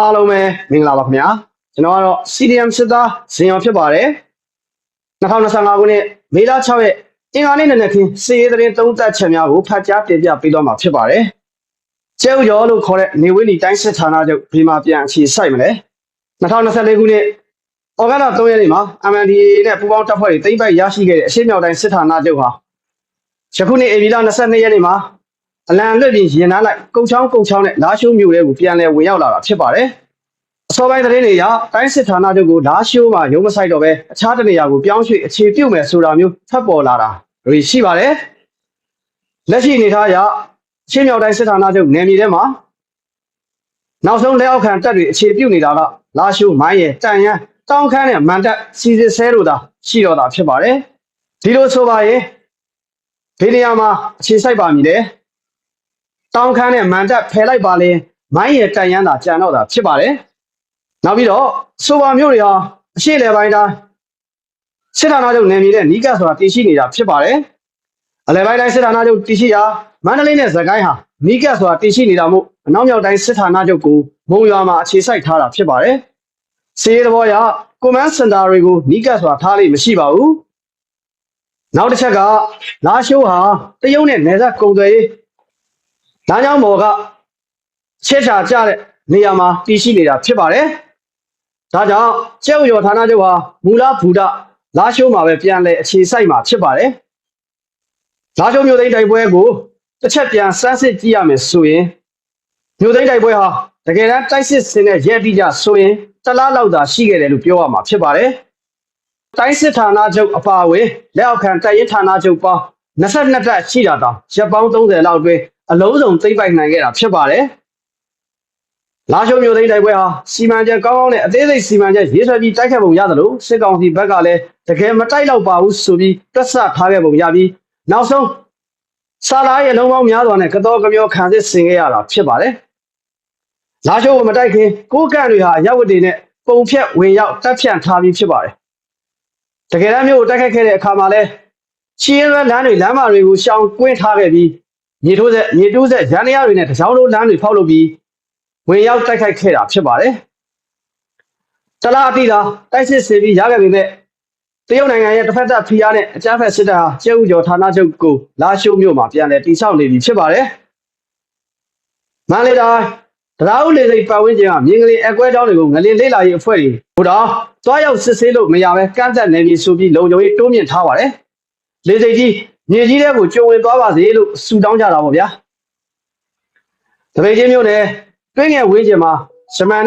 အားလုံးပဲမင်္ဂလာပါခင်ဗျာကျွန်တော်ကတော့ CDM စစ်သားဇင်ရောဖြစ်ပါတယ်2025ခုနှစ်မေလ6ရက်အင်္ဂါနေ့နံနက်ခင်းစီရေးသတင်းသုံးသပ်ချက်များကိုဖတ်ကြားတင်ပြပေးတော့မှာဖြစ်ပါတယ်ကျဲဥရောလို့ခေါ်တဲ့နေဝင်းဒီတိုင်းစစ်ဌာနချုပ်ဒီမှာပြန်အခြေစိုက်မလဲ2024ခုနှစ်ဩဂတ်လ3ရက်နေ့မှာ MNDAA နဲ့ပူးပေါင်းတပ်ဖွဲ့တွေတိမ့်ပိုက်ရရှိခဲ့တဲ့အရှေ့မြောက်တိုင်းစစ်ဌာနချုပ်ဟာယခုနှစ်ဧပြီလ22ရက်နေ့မှာ အလံလွတ်ပြီးရင်နှားလိုက်ကုန်းချောင်းကုန်းချောင်းနဲ့လာရှိုးမြို့တွေကိုပြန်လည်ဝင်ရောက်လာတာဖြစ်ပါတယ်။အစောပိုင်းသတင်းတွေအရတိုင်းစစ်ဌာနချုပ်ကိုလာရှိုးမှာရုံးမဆိုင်တော့ပဲအခြားတနေရာကိုပြောင်းရွှေ့အခြေပြုမယ်ဆိုတာမျိုးထပ်ပေါ်လာတာတွေရှိပါတယ်။လက်ရှိအနေအထားအရရှင်းမြောက်တိုင်းစစ်ဌာနချုပ်နယ်မြေထဲမှာနောက်ဆုံးလက်အောက်ခံတပ်တွေအခြေပြုနေတာကလာရှိုးမိုင်းရယ်တန်ရန်တောင်းခမ်းနဲ့မန်တပ်စီစစ်ဆဲတို့သာရှိတော့တာဖြစ်ပါတယ်။ဒီလိုဆိုပါရင်ဒီနေရာမှာအခြေစိုက်ပါမည်လေ။ တောင်းခမ်းနဲ့မန်တပ်ဖယ်လိုက်ပါလေမိုင်းရယ်တန်ရန်သာကြံတော့တာဖြစ်ပါတယ်။နောက်ပြီးတော့ဆိုပါမျိုးတွေဟာအရှိလေပိုင်းတိုင်းစစ်ဌာနချုပ်နယ်မြေနဲ့နီးကပ်ဆိုတာတည်ရှိနေတာဖြစ်ပါတယ်။အလဲပိုင်းတိုင်းစစ်ဌာနချုပ်တည်ရှိရာမန္တလေးနဲ့စကိုင်းဟာနီးကပ်ဆိုတာတည်ရှိနေတာမို့အနောက်မြောက်တိုင်းစစ်ဌာနချုပ်ကိုမုံရွာမှာအခြေစိုက်ထားတာဖြစ်ပါတယ်။စီးရဲသဘောအရကွန်မန်းစင်တာတွေကိုနီးကပ်ဆိုတာထားလိမ့်မရှိပါဘူး။နောက်တစ်ချက်ကလာရှိုးဟာတရုတ်နဲ့နယ်စပ်ကုန်သွယ်ရေး လမ်းကြောင်းပေါ်ကချက်ချာကြတဲ့နေရာမှာတည်ရှိနေတာဖြစ်ပါတယ်။ဒါကြောင့်ကျဲဥရောဌာနချုပ်ဟာမူလဘူဒလာရှိုးမှာပဲပြန်လဲအခြေစိုက်မှာဖြစ်ပါတယ်။လာရှိုးမြို့သိမ်းတိုက်ပွဲကိုတစ်ချက်ပြန်စမ်းစစ်ကြည့်ရမယ်ဆိုရင်မြို့သိမ်းတိုက်ပွဲဟာတကယ်တမ်းတိုက်စစ်စင်တဲ့ရဲတိကြဆိုရင်တစ်လားလောက်သာရှိခဲ့တယ်လို့ပြောရမှာဖြစ်ပါတယ်။တိုင်းစစ်ဌာနချုပ်အပါအဝင်လက်အောက်ခံတိုက်ရင်ဌာနချုပ်ပေါင်း22တပ်ရှိတာတောင်ရပ်ပေါင်း30လောက်အတွင်း အလုံးစုံသိမ့်ပိုက်နိုင်ခဲ့တာဖြစ်ပါတယ်။လာရှုံမျိုးသိမ်းတိုက်ပွဲဟာစီမံချက်ကောင်းကောင်းနဲ့အသေးစိတ်စီမံချက်ရေးဆွဲပြီးတိုက်ခတ်ပုံရတယ်လို့စစ်ကောင်စီဘက်ကလည်းတကယ်မတိုက်တော့ပါဘူးဆိုပြီးတွက်ဆထားခဲ့ပုံရပြီးနောက်ဆုံးစာလာရဲ့လုံးပေါင်းများစွာနဲ့ကတော်ကပြောခံစစ်ဆင်ခဲ့ရတာဖြစ်ပါတယ်။လာရှုံကိုမတိုက်ခင်ကိုကန့်တွေဟာအရက်ဝတ်တွေနဲ့ပုံဖြတ်ဝင်ရောက်တပ်ဖြန့်ထားပြီးဖြစ်ပါတယ်။တကယ်တမ်းမျိုးကိုတိုက်ခတ်ခဲ့တဲ့အခါမှာလဲချီးရဲလမ်းတွေလမ်းမတွေကိုရှောင်ကွင်းထားခဲ့ပြီး မြေထိုးဆက်မြေတိုးဆက်ရန်ရတွေနဲ့တကြောင်လုံးလမ်းတွေဖောက်လုပ်ပြီးဝင်ရောက်တိုက်ခိုက်ခဲ့တာဖြစ်ပါတယ်။တလားအတိသာတိုက်စစ်စေပြီးရခဲ့ပေမဲ့တရုတ်နိုင်ငံရဲ့တစ်ဖက်သက်ဖိအားနဲ့အကြမ်းဖက်စစ်တပ်ဟာကျဲဥကျော်ဌာနချုပ်ကိုလာရှိုးမြို့မှာပြန်လည်တိစောက်နေပြီဖြစ်ပါတယ်။မန္တလေးတိုင်းတရားဥလေစိတ်ပတ်ဝန်းကျင်ကမြင်းကလေးအကွဲတောင်းတွေကိုငလင်လေးလာရေးအဖွဲ့တွေဟိုတော့သွားရောက်စစ်ဆေးလို့မရပဲကန့်သက်နေပြီဆိုပြီးလုံခြုံရေးတိုးမြင့်ထားပါတယ်။လေစိတ်ကြီး မြေကြီးတဲ့ကိုကြုံဝင်သွားပါစေလို့ဆုတောင်းကြတာပေါ့ဗျာ။တပိတ်ချင်းမျိုးနဲ့တွင်းငယ်ဝင်းကျင်မှာရှမန်